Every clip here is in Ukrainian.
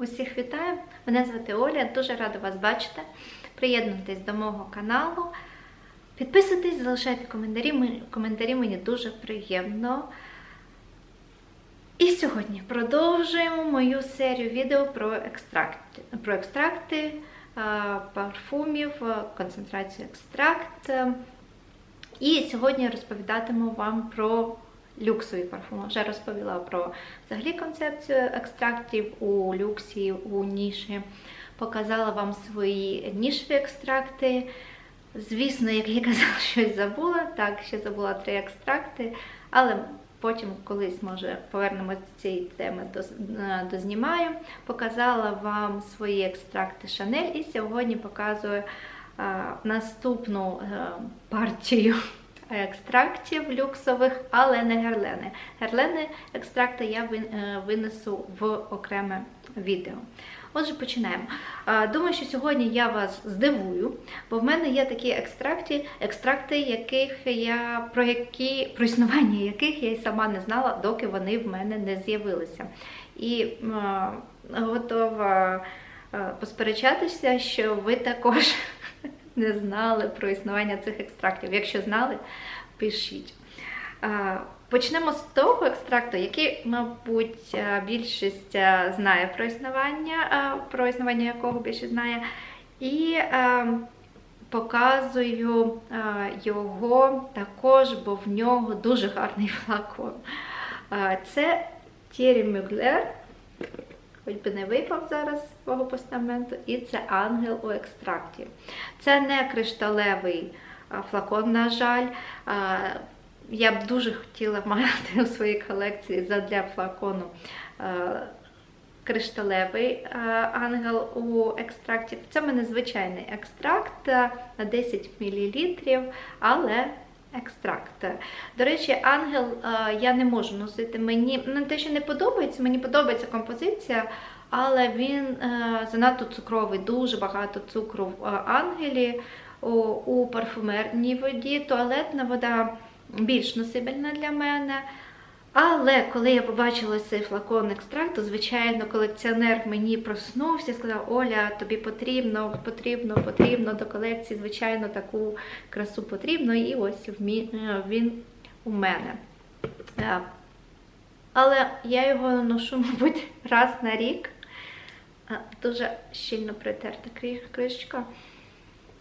Усіх вітаю! Мене звати Оля, дуже рада вас бачити. Приєднуйтесь до мого каналу. Підписуйтесь, залишайте коментарі. Коментарі мені дуже приємно. І сьогодні продовжуємо мою серію відео про екстракти, про екстракти парфумів, концентрацію екстракт. І сьогодні розповідатиму вам про люксові парфуми. Вже розповіла про взагалі концепцію екстрактів у люксі, у ніші. Показала вам свої нішеві екстракти. Звісно, як я казала, щось забула. Так, ще забула три екстракти, але потім колись, може, повернемось до цієї теми, е, дознімаю. Показала вам свої екстракти Шанель і сьогодні показую е, наступну е, партію екстрактів люксових, але не герлени. Герлени екстракти я е, винесу в окреме відео. Отже, починаємо. Думаю, що сьогодні я вас здивую, бо в мене є такі екстракти, екстракти, яких я про які про існування яких я й сама не знала, доки вони в мене не з'явилися. І е, готова е, посперечатися, що ви також не знали про існування цих екстрактів. Якщо знали, пишіть. Почнемо з того екстракту, який, мабуть, е, більшість е, знає про існування, е, про існування якого більшість знає. І показую його також, бо в нього дуже гарний флакон. Це Thierry Mugler, хоч би не випав зараз з свого постаменту, і це ангел у екстракті. Це не кришталевий флакон, на жаль. Я б дуже хотіла мати у своїй колекції задля флакону кришталевий ангел у екстракті. Це в мене звичайний екстракт на 10 мл, але екстракт. До речі, ангел а, я не можу носити. Мені не те, що не подобається, мені подобається композиція. Але він е, занадто цукровий, дуже багато цукру в е, ангелі у парфумерній воді. Туалетна вода більш носибельна для мене. Але коли я побачила цей флакон екстракту, звичайно, колекціонер мені проснувся сказав: Оля, тобі потрібно, потрібно, потрібно до колекції, звичайно, таку красу потрібно. І ось е, він у мене. Е, Але я його ношу, мабуть, раз на рік. Дуже щільно притерта кришечка.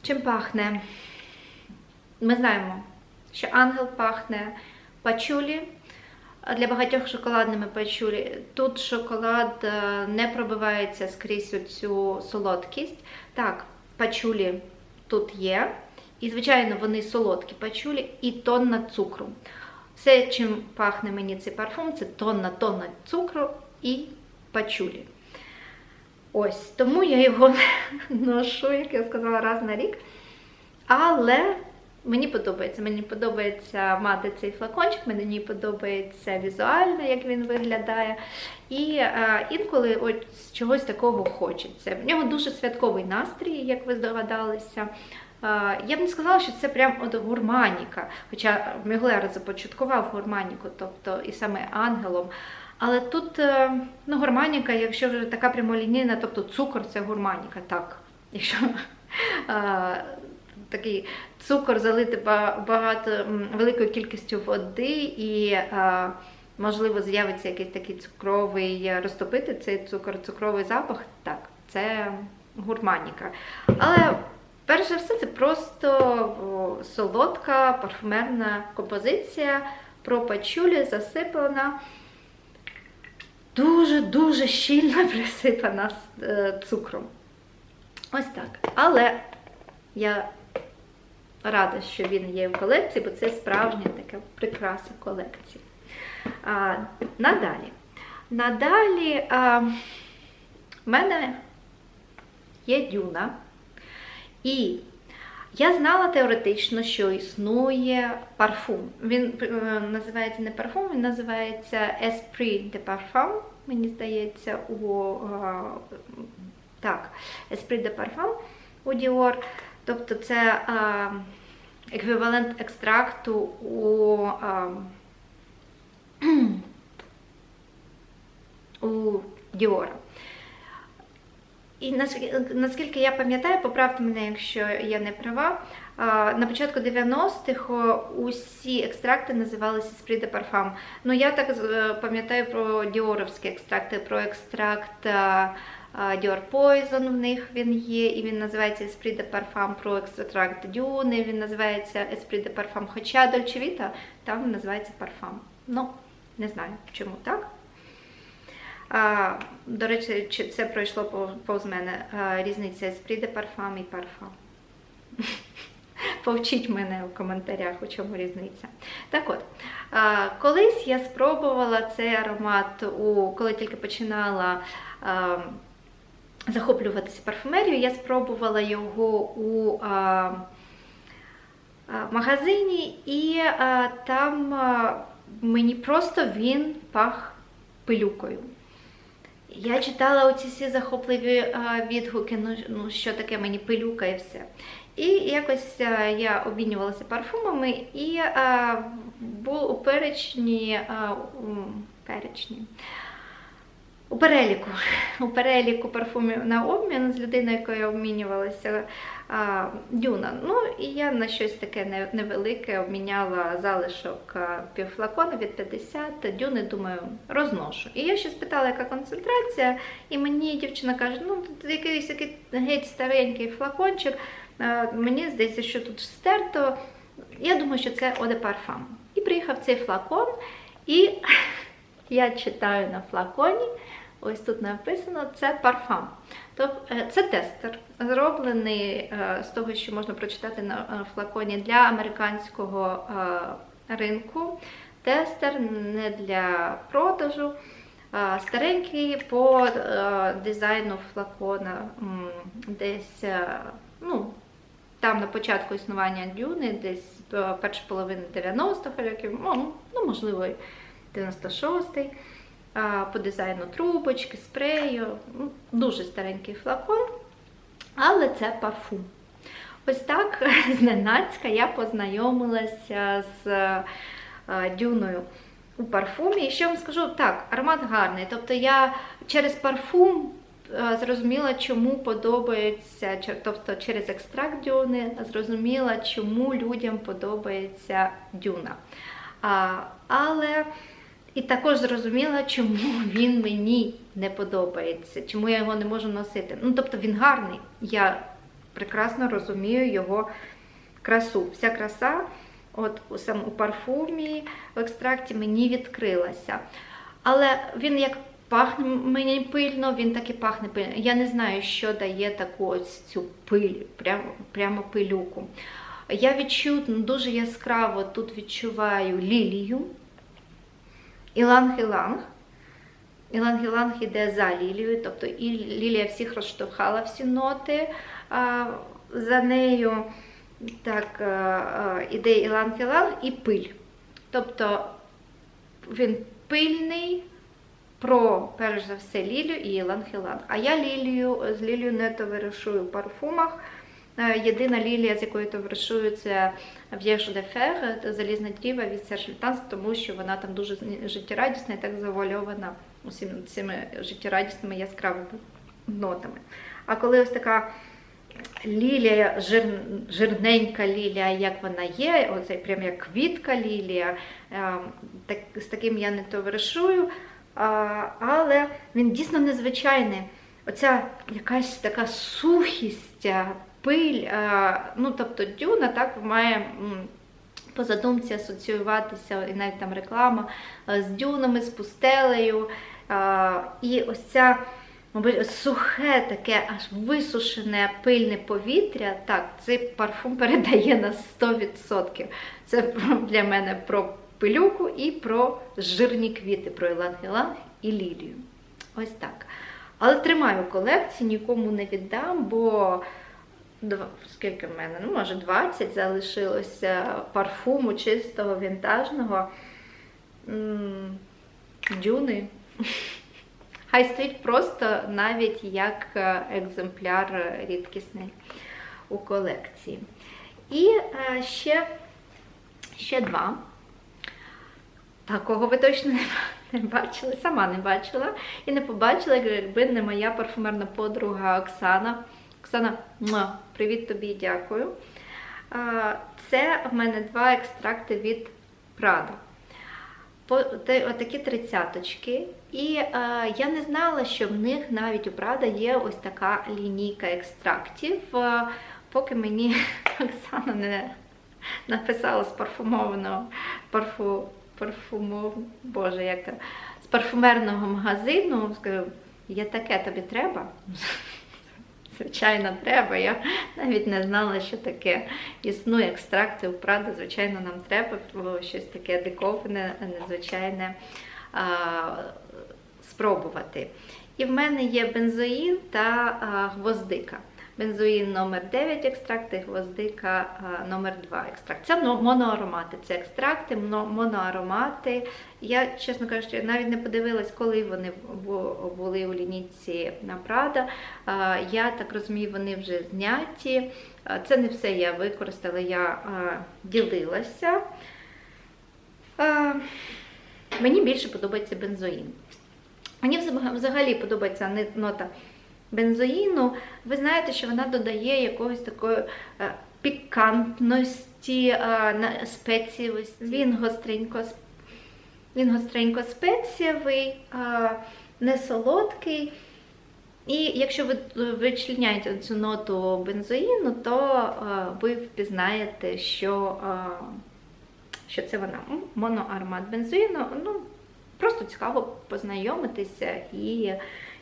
Чим пахне? Ми знаємо, що ангел пахне пачулі. Для багатьох шоколадними пачулі. Тут шоколад е, не пробивається скрізь цю солодкість. Так, пачулі тут є. І, звичайно, вони солодкі пачулі і тонна цукру. Все, чим пахне мені цей парфум, це тонна тонна цукру і пачулі. Ось, тому я його ношу, як я сказала, раз на рік. Але мені подобається. Мені подобається мати цей флакончик, мені подобається візуально, як він виглядає. І е, інколи от чогось такого хочеться. В нього дуже святковий настрій, як ви здогадалися. Е, я б не сказала, що це прям от гурманіка, хоча Мюглер започаткував гурманіку, тобто і саме ангелом. Але тут е, ну, гурманіка, якщо вже така прямолінійна, тобто цукор це гурманіка, так. Якщо е, такий цукор залити багато великою кількістю води і можливо з'явиться якийсь такий цукровий е, розтопити цей цукор, цукровий запах, так, це гурманіка. Але перш за все, це просто солодка парфумерна композиція про пачулі засиплена дуже-дуже щільно присипана е, цукром. Ось так. Але я рада, що він є в колекції, бо це справжня така прикраса колекції. А, надалі. Надалі а, в мене є дюна. І я знала теоретично, що існує парфум. Він е, називається не парфум, він називається Esprit de Parfum, мені здається, у е, так, Esprit de Parfum у Dior. Тобто це еквівалент екстракту у, у Dior. і наскільки я пам'ятаю, поправте мене, якщо я не права. На початку 90-х усі екстракти називалися Esprit de Parfum. Ну я так е, пам'ятаю про діоровські екстракти, про екстракт Dior Poison в них він є, і він називається Esprit de Parfum, про екстракт Дюни, він називається Esprit de Parfum. Хоча Dolce Vita там називається Parfum. Ну, не знаю, чому так. А, до речі, чи це пройшло повз мене а, різниця Esprit de Parfum і Parfum. Повчіть мене у коментарях, у чому різниця. Так от, а, колись я спробувала цей аромат, у, коли тільки починала а, захоплюватися парфумерією, я спробувала його у а, магазині, і а, там а, мені просто він пах пилюкою. Я читала оці всі захопливі а, відгуки, ну, ну що таке мені пилюка і все. І якось а, я обмінювалася парфумами, і а, був у перечні, а, у, перечні. У переліку, у переліку парфумів на обмін з людиною, якою я обмінювалася Дюна. Ну і я на щось таке невелике обміняла залишок півфлакона від 50 дюни, думаю, розношу. І я ще спитала, яка концентрація, і мені дівчина каже, ну якийсь такий геть старенький флакончик. Мені здається, що тут стерто. Я думаю, що це de Parfum. І приїхав цей флакон, і я читаю на флаконі. Ось тут написано це парфам. Тобто це тестер, зроблений е, з того, що можна прочитати на е, флаконі для американського ринку. Тестер не для продажу. Старенький по дизайну флакона десь ну, там на початку існування дюни, десь перша половина 90-х років, ну можливо, 96-й. По дизайну трубочки, спрею. Ну, Дуже старенький флакон, але це парфум. Ось так зненацька я познайомилася з е, дюною у парфумі. І що вам скажу, так, аромат гарний. Тобто я через парфум е, зрозуміла, чому подобається, тобто через екстракт дюни зрозуміла, чому людям подобається дюна. Але і також зрозуміла, чому він мені не подобається, чому я його не можу носити. Ну, тобто він гарний. Я прекрасно розумію його красу. Вся краса, от у парфумі, в екстракті мені відкрилася. Але він як пахне мені пильно, він так і пахне пильно. Я не знаю, що дає таку ось цю пиль, прямо, прямо пилюку. Я відчую ну, дуже яскраво тут відчуваю лілію. Іланг-іланг. Іланг-іланг іде за лілією, тобто і лілія всіх розштовхала всі ноти. А, за нею так, а, а, іде іланг-іланг і пиль. Тобто він пильний про, перш за все, лілію і іланг-іланг. А я лілію, з лілією не товаришую в парфумах. Е, Єдина лілія, з якою товаришую, це de Fer, це залізна діва від Serge Lutens, тому що вона там дуже життєрадісна і так завуальована усіма цими життєрадісними яскравими нотами. А коли ось така лілія, жир, жирненька лілія, як вона є, оце прям як квітка лілія, е, так, з таким я не товаришую, але він дійсно незвичайний. Оця якась така сухість, пиль, ну тобто дюна так має по задумці асоціюватися, і навіть там реклама з дюнами, з пустелею. І ось ця мабуть, сухе, таке аж висушене пильне повітря. Так, цей парфум передає на 100%. Це для мене про пилюку і про жирні квіти, про іланг-іланг і лілію. Ось так. Але тримаю колекцію, нікому не віддам, бо скільки в мене? Ну, може, 20 залишилося парфуму чистого, вінтажного. Дюни. Хай стоїть просто навіть як е, екземпляр рідкісний у колекції. І е, ще, ще два. Такого ви точно не, не бачили, сама не бачила і не побачила, якби не моя парфумерна подруга Оксана. Оксана, привіт тобі, дякую. Це в мене два екстракти від Prada. Отакі тридцяточки. І е, я не знала, що в них навіть у Prada є ось така лінійка екстрактів. Поки мені Оксана не написала з парфумованого парфу, парфумов, боже, як це, з парфумерного магазину, скажу, є таке тобі треба? Звичайно, треба. Я навіть не знала, що таке існує екстракти у Прада. Звичайно, нам треба бо щось таке диковане, незвичайне а, спробувати. І в мене є бензоїн та а, гвоздика. Бензоїн номер 9 екстракт і гвоздика номер 2 екстракт. Це моноаромати. Це екстракти, моноаромати. Я, чесно кажучи, навіть не подивилась, коли вони були у лінійці на Прада. Я так розумію, вони вже зняті. Це не все я використала, я ділилася. Мені більше подобається бензоїн. Мені взагалі подобається нота бензоїну. Ви знаєте, що вона додає якогось такої е, пікантності, е. Він гостренько, він гостренько спецієвий, е, не солодкий. І якщо ви вичленяєте цю ноту бензоїну, то ви впізнаєте, що, що це вона. М, Моноаромат бензоїну. Ну, просто цікаво познайомитися і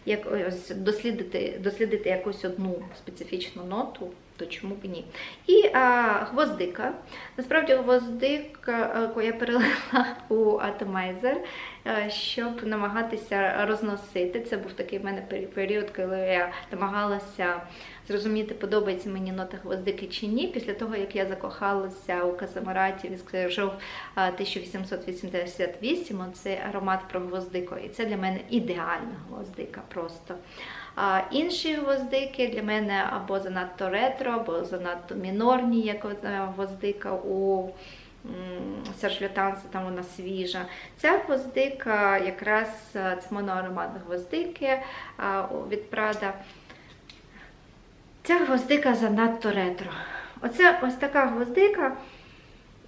як дослідити, дослідити якусь одну специфічну ноту, то чому б ні. І а, гвоздика. Насправді гвоздика яку я перелила у атомайзер, е, щоб намагатися розносити. Це був такий в мене період, коли я намагалася зрозуміти, подобається мені нота гвоздики чи ні. Після того, як я закохалася у Казамараті, відскажов 1888, оцей аромат про гвоздику. І це для мене ідеальна гвоздика просто. А інші гвоздики для мене або занадто ретро, або занадто мінорні, як е, гвоздика у Серж Лютанса, там вона свіжа. Ця гвоздика якраз е, це моноаромат гвоздики від Прада. Ця гвоздика занадто ретро. Оце ось така гвоздика,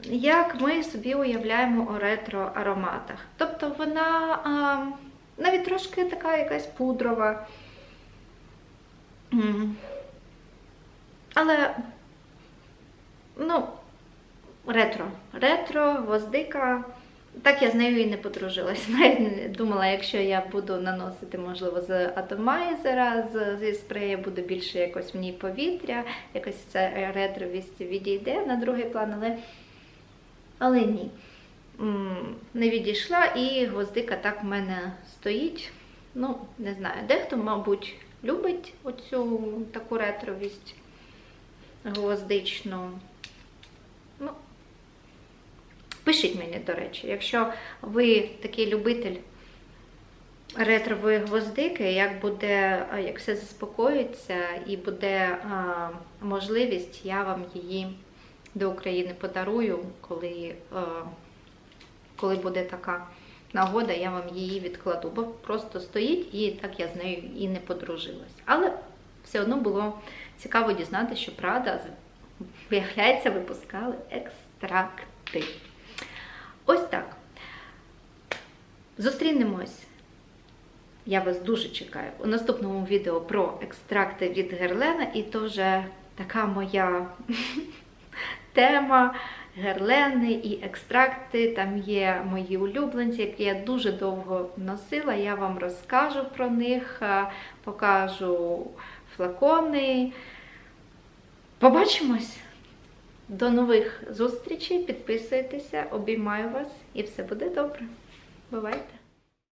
як ми собі уявляємо у ретро ароматах. Тобто вона а, навіть трошки така якась пудрова. Але, ну, ретро. Ретро, гвоздика. Так я з нею і не подружилась. Навіть думала, якщо я буду наносити, можливо, з атомайзера, зі спрея буде більше якось в ній повітря, якось ця ретровість відійде на другий план, але, але ні. Не відійшла і гвоздика так в мене стоїть. Ну, не знаю, дехто, мабуть, любить оцю таку ретровість гвоздичну. Ну, пишіть мені, до речі, якщо ви такий любитель ретрової гвоздики, як буде, як все заспокоїться і буде а, можливість, я вам її до України подарую, коли, а, коли буде така нагода, я вам її відкладу, бо просто стоїть і так я з нею і не подружилась. Але все одно було цікаво дізнатися, що Прада, виявляється, випускали екстракти. Ось так. Зустрінемось. Я вас дуже чекаю у наступному відео про екстракти від Герлена, і то вже така моя тема. Герлени і екстракти. Там є мої улюбленці, які я дуже довго носила. Я вам розкажу про них, е, покажу флакони. Побачимось! До нових зустрічей. Підписуйтеся, обіймаю вас і все буде добре. Бувайте!